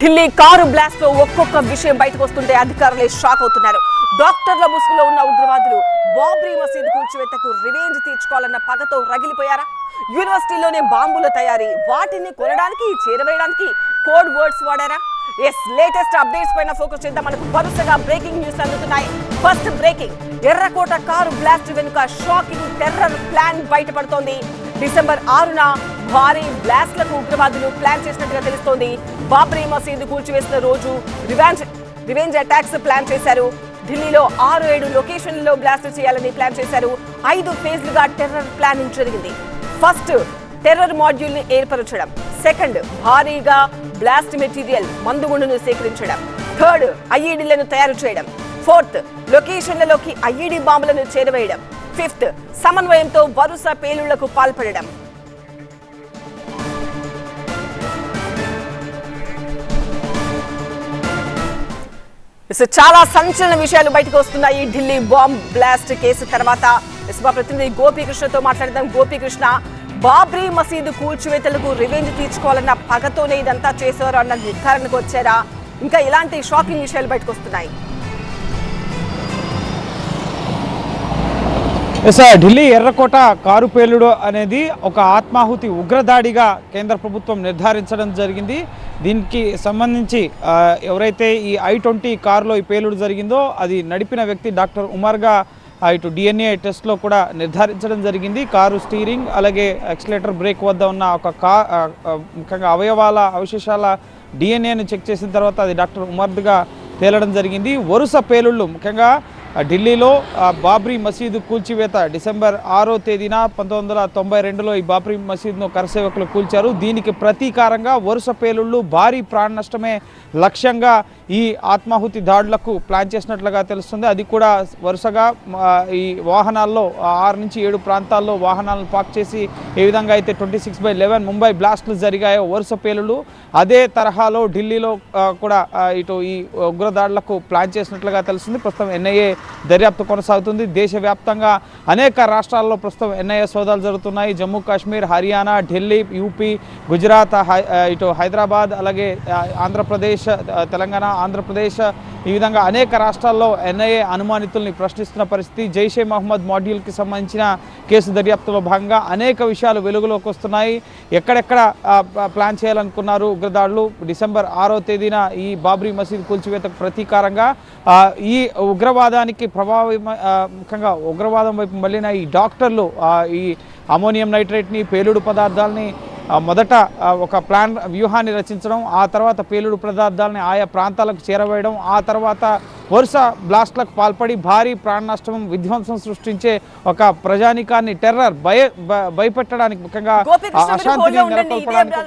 Delhi car బ్లాస్ట్లో ఒక్కొక్క విషయం బయటకు వస్తుంటే అధికారులే షాక్ అవుతున్నారు. డాక్టర్ల ముసుగులో ఉన్న ఉగ్రవాదులు బాబ్రీ మసీద్ కూల్చివేతకు రివెంజ్ తీర్చుకోవాలన్న పగతో రగిలిపోయారా? యూనివర్సిటీలోనే బాంబుల తయారీ వాటిని కొనడానికి చేరవేయడానికి కోడ్ వర్డ్స్ వాడారా? ఎస్ లేటెస్ట్ అప్డేట్స్ పైన ఫోకస్ చేద్దాం. మనకు వరుసగా బ్రేకింగ్ న్యూస్ అందుతున్నాయి. ఫస్ట్ బ్రేకింగ్ ఎర్రకోట కారు బ్లాస్ట్ వెనుక షాకింగ్ టెర్రర్ ప్లాన్ బయటపడుతోంది. డిసెంబర్ ఆరున భారీ బ్లాస్ట్లకు ఉగ్రవాదులు ప్లాన్ చేసినట్టుగా తెలుస్తోంది. బాబ్రీ మసీదు కూల్చివేసిన రోజు రివెంజ్ రివెంజ్ అటాక్స్ ప్లాన్ చేశారు. ఢిల్లీలో ఆరు ఏడు లొకేషన్లలో బ్లాస్ట్ చేయాలని ప్లాన్ చేశారు. ఐదు ఫేజ్లుగా టెర్రర్ ప్లానింగ్ జరిగింది. ఫస్ట్ టెర్రర్ మాడ్యూల్ని ఏర్పరచడం. సెకండ్ భారీగా బ్లాస్ట్ మెటీరియల్ మందుగుండును సేకరించడం. థర్డ్ ఐఈడీలను తయారు చేయడం. ఫోర్త్ లొకేషన్లలోకి ఐఈడీ బాంబులను చేరవేయడం. ఫిఫ్త్ సమన్వయంతో వరుస పేలుళ్ళకు పాల్పడడం. సో చాలా సంచలన విషయాలు బయటకు వస్తున్నాయి. ఢిల్లీ బాంబ్ బ్లాస్ట్ కేసు తర్వాత ఎస్ మా ప్రతినిధి గోపీకృష్ణతో మాట్లాడదాం. గోపీకృష్ణ బాబ్రీ మసీదు కూల్చివేతలకు రివెంజ్ తీర్చుకోవాలన్న పగతోనే ఇదంతా చేశారు అన్న నిర్ధారణకు వచ్చారా? ఇంకా ఇలాంటి షాకింగ్ విషయాలు బయటకు వస్తున్నాయి. సార్ ఢిల్లీ ఎర్రకోట కారు పేలుడు అనేది ఒక ఆత్మాహుతి ఉగ్రదాడిగా కేంద్ర ప్రభుత్వం నిర్ధారించడం జరిగింది. దీనికి సంబంధించి ఎవరైతే ఈ ఐ ట్వంటీ కారులో ఈ పేలుడు జరిగిందో అది నడిపిన వ్యక్తి డాక్టర్ ఉమర్గా ఇటు డిఎన్ఏ టెస్ట్లో కూడా నిర్ధారించడం జరిగింది. కారు స్టీరింగ్ అలాగే ఎక్సలేటర్ బ్రేక్ వద్ద ఉన్న ఒక కా ముఖ్యంగా అవయవాల అవశేషాల డిఎన్ఏను చెక్ చేసిన తర్వాత అది డాక్టర్ ఉమర్గా తేలడం జరిగింది. వరుస పేలుళ్ళు ముఖ్యంగా ఢిల్లీలో బాబ్రీ మసీదు కూల్చివేత డిసెంబర్ ఆరో తేదీన పంతొమ్మిది వందల తొంభై రెండులో ఈ బాబ్రీ మసీదును కరసేవకులు కూల్చారు. దీనికి ప్రతీకారంగా వరుస పేలుళ్ళు భారీ ప్రాణ నష్టమే లక్ష్యంగా ఈ ఆత్మాహుతి దాడులకు ప్లాన్ చేసినట్లుగా తెలుస్తుంది. అది కూడా వరుసగా ఈ వాహనాల్లో ఆరు నుంచి ఏడు ప్రాంతాల్లో వాహనాలను పార్క్ చేసి ఏ విధంగా అయితే twenty six by eleven Mumbai బ్లాస్టులు జరిగాయో వరుస పేలుళ్ళు అదే తరహాలో ఢిల్లీలో కూడా ఇటు ఈ ఉగ్రదాడులకు ప్లాన్ చేసినట్లుగా తెలుస్తుంది. ప్రస్తుతం ఎన్ఐఏ దర్యాప్తు కొనసాగుతుంది. దేశవ్యాప్తంగా అనేక రాష్ట్రాల్లో ప్రస్తుతం ఎన్ఐఏ సోదాలు జరుగుతున్నాయి. జమ్మూ కాశ్మీర్ హర్యానా ఢిల్లీ యూపీ గుజరాత్ హై- ఇటు హైదరాబాద్ అలాగే ఆంధ్రప్రదేశ్ తెలంగాణ ఆంధ్రప్రదేశ్ ఈ విధంగా అనేక రాష్ట్రాల్లో ఎన్ఐఏ అనుమానితుల్ని ప్రశ్నిస్తున్న పరిస్థితి. జైషే మహమ్మద్ మాడ్యూల్కి సంబంధించిన కేసు దర్యాప్తులో భాగంగా అనేక విషయాలు వెలుగులోకి వస్తున్నాయి. ఎక్కడెక్కడ ప్లాన్ చేయాలనుకున్నారు ఉగ్రదాడులు? డిసెంబర్ ఆరో తేదీన ఈ బాబ్రీ మసీద్ కూల్చివేతకు ప్రతీకారంగా ఈ ఉగ్రవాదానికి ప్రభావం ఆ, ముఖ్యంగా ఉగ్రవాదం వైపు మళ్ళిన ఈ డాక్టర్లు ఈ అమోనియం నైట్రేట్ని పేలుడు పదార్థాలని మొదట ఒక ప్లాన్ వ్యూహాన్ని రచించడం ఆ తర్వాత పేలుడు పదార్థాలని ఆయా ప్రాంతాలకు చేరవేయడం ఆ తర్వాత వరుస బ్లాస్ట్లకు పాల్పడి భారీ ప్రాణ నష్టం విధ్వంసం సృష్టించే ఒక ప్రజానికాన్ని టెర్రర్ భయ భయపెట్టడానికి ముఖ్యంగా అశాంతిని నెలకొల్పడానికి